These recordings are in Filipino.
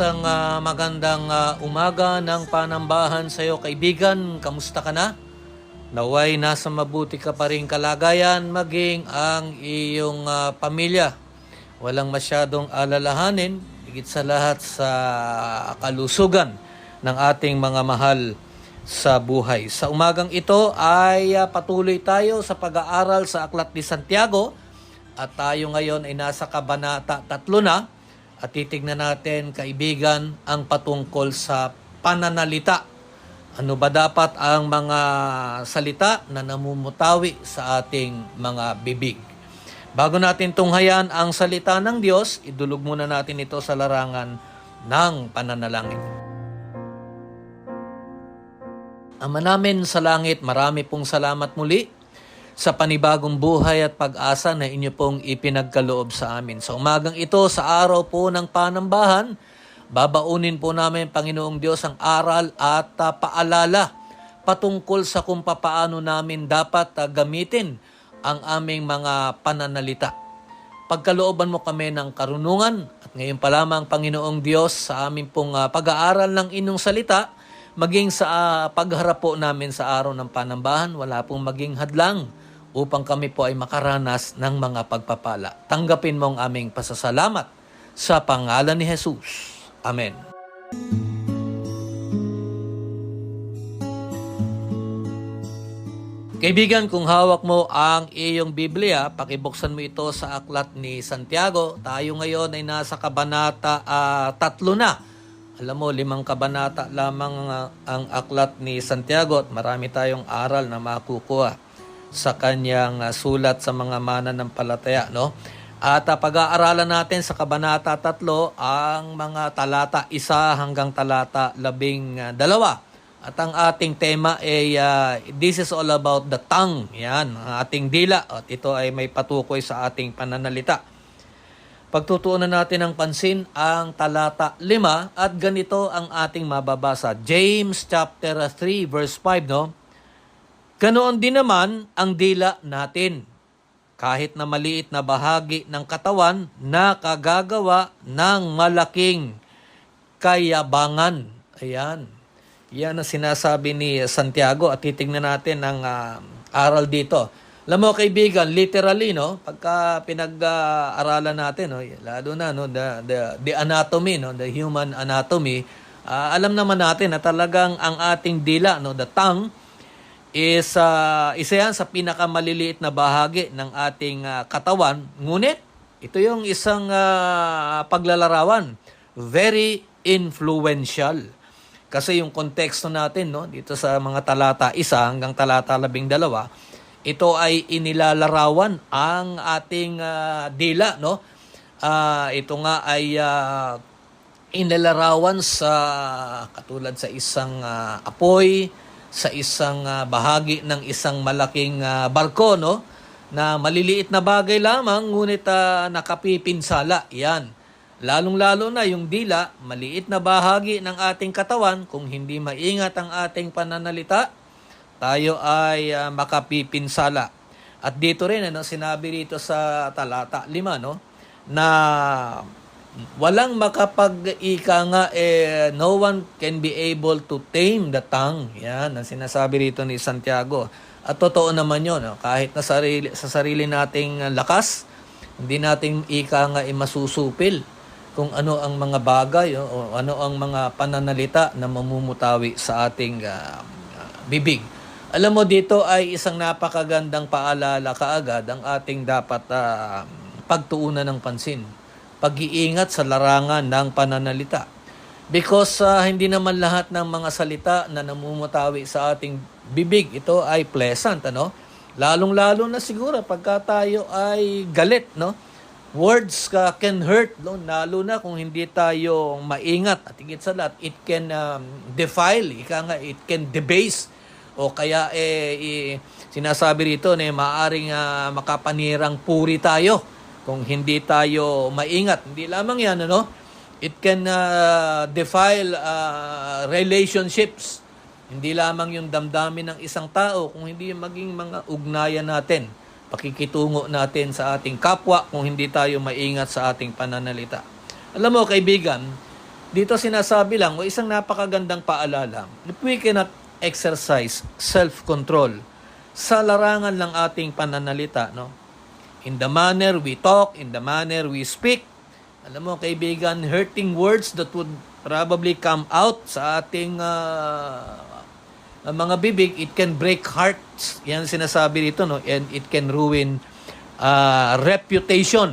Isang ah, magandang ah, umaga ng panambahan sa iyo kaibigan. Kamusta ka na? Naway nasa mabuti ka pa rin kalagayan maging ang iyong ah, pamilya. Walang masyadong alalahanin, higit sa lahat sa kalusugan ng ating mga mahal sa buhay. Sa umagang ito ay ah, patuloy tayo sa pag-aaral sa Aklat ni Santiago at tayo ngayon ay nasa Kabanata 3 na at titignan natin, kaibigan, ang patungkol sa pananalita. Ano ba dapat ang mga salita na namumutawi sa ating mga bibig? Bago natin tunghayan ang salita ng Diyos, idulog muna natin ito sa larangan ng pananalangin. Ama namin sa langit, marami pong salamat muli sa panibagong buhay at pag-asa na inyo pong ipinagkaloob sa amin. Sa umagang ito, sa araw po ng panambahan, babaunin po namin, Panginoong Diyos, ang aral at ah, paalala patungkol sa kung papaano namin dapat ah, gamitin ang aming mga pananalita. Pagkalooban mo kami ng karunungan at ngayon pa lamang, Panginoong Diyos, sa aming pong ah, pag-aaral ng inyong salita, maging sa ah, pagharap po namin sa araw ng panambahan, wala pong maging hadlang upang kami po ay makaranas ng mga pagpapala. Tanggapin mo ang aming pasasalamat sa pangalan ni Jesus. Amen. Kaibigan, kung hawak mo ang iyong Biblia, pakibuksan mo ito sa aklat ni Santiago. Tayo ngayon ay nasa kabanata ah, tatlo na. Alam mo, limang kabanata lamang ang aklat ni Santiago at marami tayong aral na makukuha sa kanyang ah, sulat sa mga mananampalataya, no? At ah, pag-aaralan natin sa kabanata tatlo ang mga talata isa hanggang talata labing ah, dalawa. At ang ating tema ay ah, this is all about the tongue. Yan, ang ating dila. At ito ay may patukoy sa ating pananalita. Pagtutuunan natin ng pansin ang talata 5 at ganito ang ating mababasa. James chapter 3 verse 5 no. Ganoon din naman ang dila natin. Kahit na maliit na bahagi ng katawan na kagagawa ng malaking kayabangan. Ayan. Yan ang sinasabi ni Santiago at titingnan natin ang ah, aral dito. Alam mo kaibigan, literally no, pagka pinag-aralan natin no, lalo na no? The, the the anatomy no, the human anatomy, ah, alam naman natin na talagang ang ating dila no, the tongue is ah, isa yan sa pinakamaliliit na bahagi ng ating ah, katawan. Ngunit, ito yung isang ah, paglalarawan. Very influential. Kasi yung konteksto natin, no, dito sa mga talata isa hanggang talata labing dalawa, ito ay inilalarawan ang ating ah, dila, no? Ah, ito nga ay ah, inilarawan sa katulad sa isang ah, apoy, sa isang ah, bahagi ng isang malaking ah, barko no? Na maliliit na bagay lamang ngunit ah, nakapipinsala. Yan. Lalong-lalo na yung dila maliit na bahagi ng ating katawan kung hindi maingat ang ating pananalita tayo ay ah, makapipinsala at dito rin ano sinabi dito sa talata 5 no na walang makapag-ika nga eh, no one can be able to tame the tongue. Yan ang sinasabi rito ni Santiago. At totoo naman 'yon, no? kahit na sarili, sa sarili nating lakas, hindi nating ika nga eh, masusupil kung ano ang mga bagay o ano ang mga pananalita na mamumutawi sa ating ah, ah, bibig. Alam mo, dito ay isang napakagandang paalala kaagad ang ating dapat ah, pagtuunan ng pansin. Pag-iingat sa larangan ng pananalita. Because ah, hindi naman lahat ng mga salita na namumutawi sa ating bibig, ito ay pleasant, ano? Lalong-lalo na siguro pagka tayo ay galit, no? Words ka can hurt, no? lalo na kung hindi tayo maingat. At higit sa lahat, it can um, defile, ika nga, it can debase. O kaya, eh, eh, sinasabi rito na maaring ah, makapanirang puri tayo kung hindi tayo maingat. Hindi lamang yan, ano? It can uh, defile uh, relationships. Hindi lamang yung damdamin ng isang tao, kung hindi maging mga ugnayan natin, pakikitungo natin sa ating kapwa kung hindi tayo maingat sa ating pananalita. Alam mo, kaibigan, dito sinasabi lang, o isang napakagandang paalala, if we cannot exercise self-control sa larangan ng ating pananalita, no? In the manner we talk, in the manner we speak, alam mo, kaibigan, hurting words that would probably come out sa ating ang mga bibig, it can break hearts. Yan sinasabi dito, no? And it can ruin ah, reputation.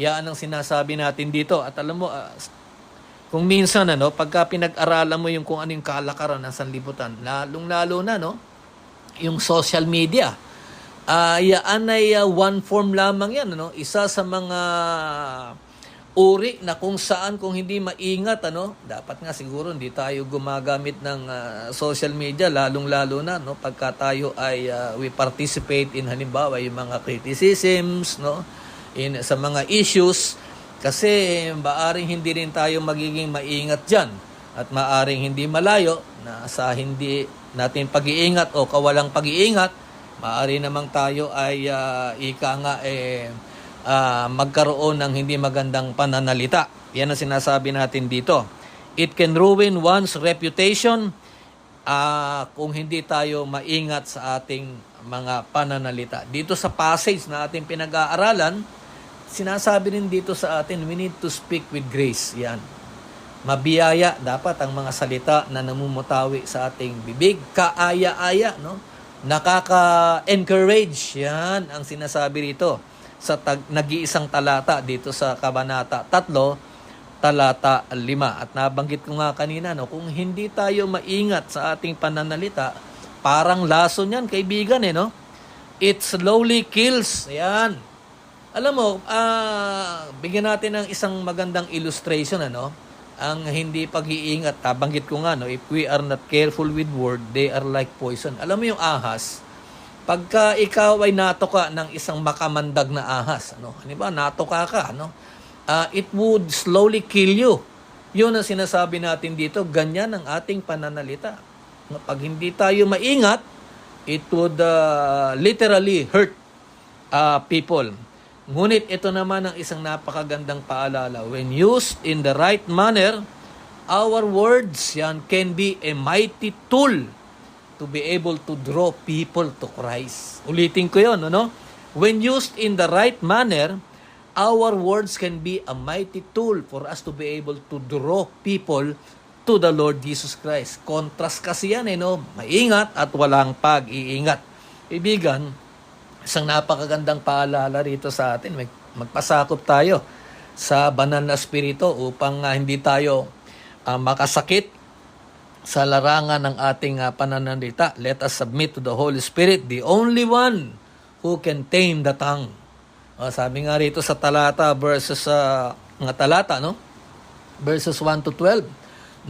Yan ang sinasabi natin dito. At alam mo, ah, kung minsan, ano, pagka pinag-aralan mo yung kung ano yung kalakaran ng sanlibutan, lalong-lalo na, no? Yung social media. Ah, yan ay ah, one form lamang yan, ano? Isa sa mga uri na kung saan kung hindi maingat ano dapat nga siguro hindi tayo gumagamit ng ah, social media lalong lalo na no pagka tayo ay ah, we participate in halimbawa yung mga criticisms no in sa mga issues kasi maaring hindi rin tayo magiging maingat diyan at maaring hindi malayo na sa hindi natin pag-iingat o kawalang pag-iingat maaari namang tayo ay ah, ika nga eh ah, magkaroon ng hindi magandang pananalita. Yan ang sinasabi natin dito. It can ruin one's reputation ah, kung hindi tayo maingat sa ating mga pananalita. Dito sa passage na ating pinag-aaralan, sinasabi rin dito sa atin, we need to speak with grace. Yan. Mabiyaya dapat ang mga salita na namumutawi sa ating bibig. Kaaya-aya, no? Nakaka-encourage. Yan ang sinasabi rito sa tag- nag-iisang talata dito sa Kabanata 3, talata 5. At nabanggit ko nga kanina, no, kung hindi tayo maingat sa ating pananalita, parang laso niyan, kaibigan, eh, no? It slowly kills. Yan. Alam mo, ah, bigyan natin ng isang magandang illustration, ano? Ang hindi pag-iingat, tabanggit ko nga, no, if we are not careful with word, they are like poison. Alam mo yung ahas, pagka ikaw ay natoka ng isang makamandag na ahas, ano, ba, natoka ka, ano, ah, it would slowly kill you. Yun ang sinasabi natin dito, ganyan ang ating pananalita. Pag hindi tayo maingat, it would ah, literally hurt ah, people. Ngunit ito naman ang isang napakagandang paalala. When used in the right manner, our words yan can be a mighty tool to be able to draw people to Christ. Ulitin ko yon, ano? When used in the right manner, our words can be a mighty tool for us to be able to draw people to the Lord Jesus Christ. Contrast kasi yan, eh, no? Maingat at walang pag-iingat. Ibigan, isang napakagandang paalala rito sa atin. Mag- Magpasakop tayo sa banal na spirito upang ah, hindi tayo ah, makasakit sa larangan ng ating uh, pananalita. Let us submit to the Holy Spirit, the only one who can tame the tongue. O, sabi nga rito sa talata verses sa mga talata, no? Verses 1 to 12.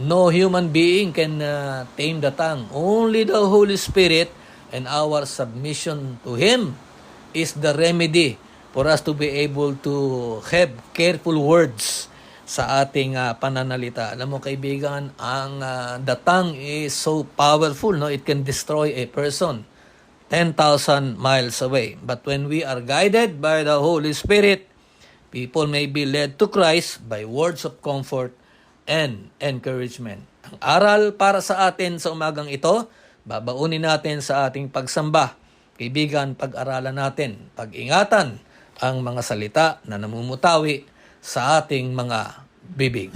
No human being can uh, tame the tongue. Only the Holy Spirit and our submission to Him is the remedy for us to be able to have careful words sa ating ah, pananalita. Alam mo kaibigan, ang ah, the tongue is so powerful, no? It can destroy a person 10,000 miles away. But when we are guided by the Holy Spirit, people may be led to Christ by words of comfort and encouragement. Ang aral para sa atin sa umagang ito, babaunin natin sa ating pagsamba. Kaibigan, pag-aralan natin, pag-ingatan ang mga salita na namumutawi sa ating mga bibig.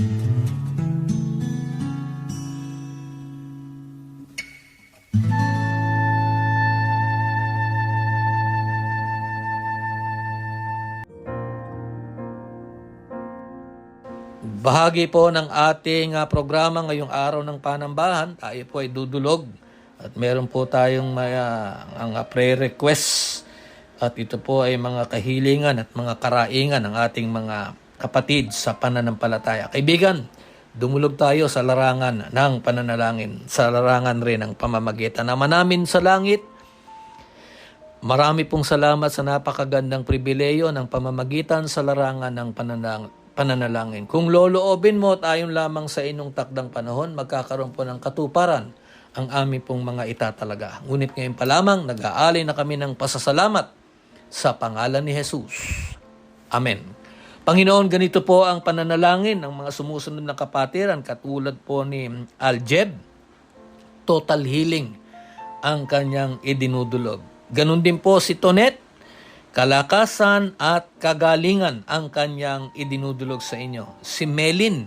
Bahagi po ng ating ah, programa ngayong araw ng panambahan, tayo po ay dudulog at meron po tayong may, ah, ang ah, prayer request at ito po ay mga kahilingan at mga karaingan ng ating mga kapatid sa pananampalataya. Kaibigan, dumulog tayo sa larangan ng pananalangin, sa larangan rin ng pamamagitan naman namin sa langit. Marami pong salamat sa napakagandang pribileyo ng pamamagitan sa larangan ng pananang, pananalangin. Kung loloobin mo at ayon lamang sa inong takdang panahon, magkakaroon po ng katuparan ang aming pong mga itatalaga. Ngunit ngayon pa lamang, nag-aalay na kami ng pasasalamat sa pangalan ni Jesus. Amen. Panginoon, ganito po ang pananalangin ng mga sumusunod na kapatiran katulad po ni Aljeb. Total healing ang kanyang idinudulog. Ganon din po si Tonet, kalakasan at kagalingan ang kanyang idinudulog sa inyo. Si Melin,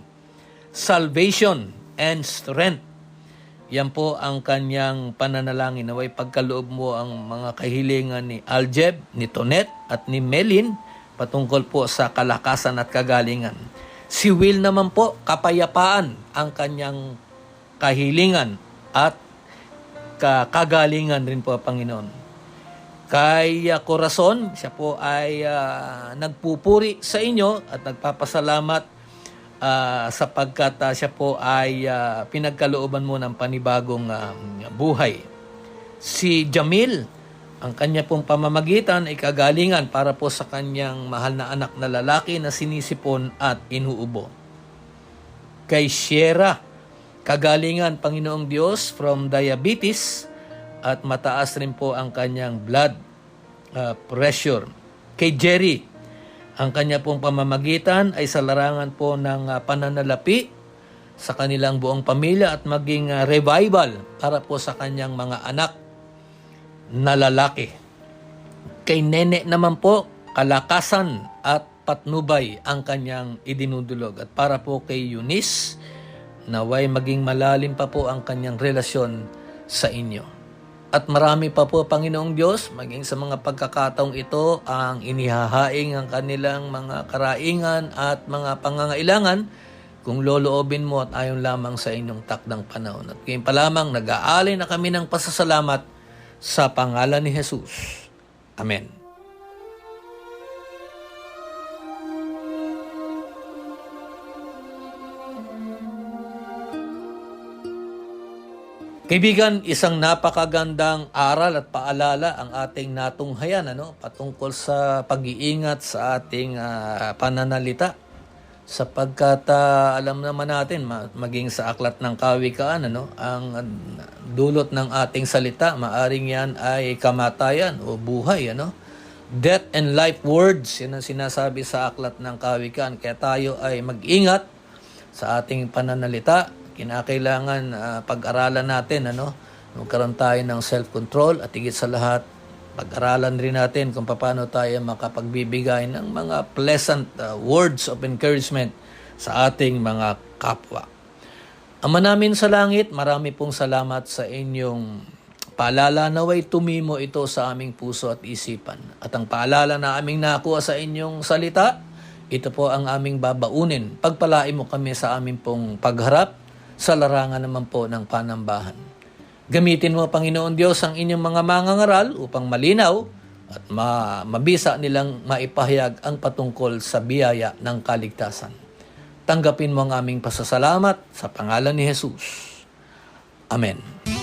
salvation and strength. Yan po ang kanyang pananalangin. Naway pagkaloob mo ang mga kahilingan ni Aljeb, ni Tonet at ni Melin patungkol po sa kalakasan at kagalingan. Si Will naman po, kapayapaan ang kanyang kahilingan at ka- kagalingan rin po, Panginoon. Kay uh, Corazon, siya po ay ah, nagpupuri sa inyo at nagpapasalamat ah, sapagkat ah, siya po ay ah, pinagkalooban mo ng panibagong ah, buhay. Si Jamil, ang kanya pong pamamagitan ay kagalingan para po sa kanyang mahal na anak na lalaki na sinisipon at inuubo. Kay Sierra, kagalingan Panginoong Diyos from diabetes at mataas rin po ang kanyang blood uh, pressure. Kay Jerry, ang kanya pong pamamagitan ay sa larangan po ng uh, pananalapi sa kanilang buong pamilya at maging uh, revival para po sa kanyang mga anak na lalaki. Kay Nene naman po, kalakasan at patnubay ang kanyang idinudulog. At para po kay Eunice, naway maging malalim pa po ang kanyang relasyon sa inyo. At marami pa po, Panginoong Diyos, maging sa mga pagkakataong ito, ang inihahaing ang kanilang mga karaingan at mga pangangailangan kung loloobin mo at ayon lamang sa inyong takdang panahon. At ngayon pa lamang, nag-aalay na kami ng pasasalamat sa pangalan ni Jesus. Amen. Kaibigan, isang napakagandang aral at paalala ang ating natunghayan ano, patungkol sa pag-iingat sa ating ah, pananalita. Sapagkat ah, alam naman natin, ma- maging sa aklat ng kawikaan, ano, ang dulot ng ating salita, maaring yan ay kamatayan o buhay. Ano? Death and life words, yan ang sinasabi sa aklat ng kawikaan. Kaya tayo ay mag-ingat sa ating pananalita. Kinakailangan ah, pag-aralan natin, ano, magkaroon tayo ng self-control at higit sa lahat, pag-aralan rin natin kung paano tayo makapagbibigay ng mga pleasant ah, words of encouragement sa ating mga kapwa. Ama namin sa langit, marami pong salamat sa inyong paalala naway tumimo ito sa aming puso at isipan. At ang paalala na aming nakuha sa inyong salita, ito po ang aming babaunin. Pagpalain mo kami sa aming pong pagharap sa larangan naman po ng panambahan. Gamitin mo, Panginoon Diyos, ang inyong mga mangangaral upang malinaw at ma- mabisa nilang maipahayag ang patungkol sa biyaya ng kaligtasan. Tanggapin mo ang aming pasasalamat sa pangalan ni Jesus. Amen.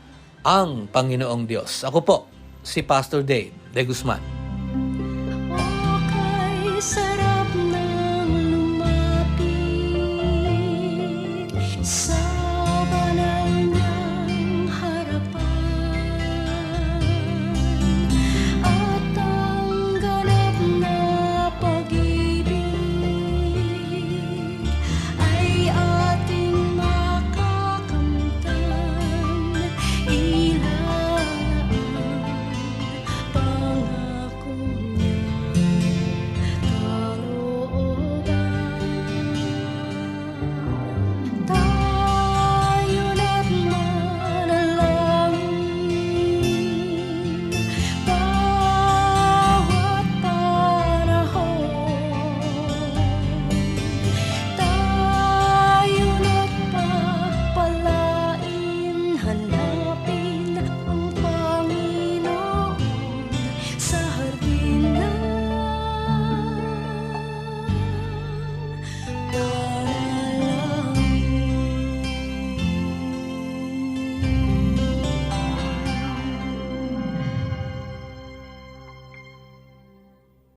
ang Panginoong Diyos. Ako po, si Pastor Dave De Guzman. Sarap ng lumapit sa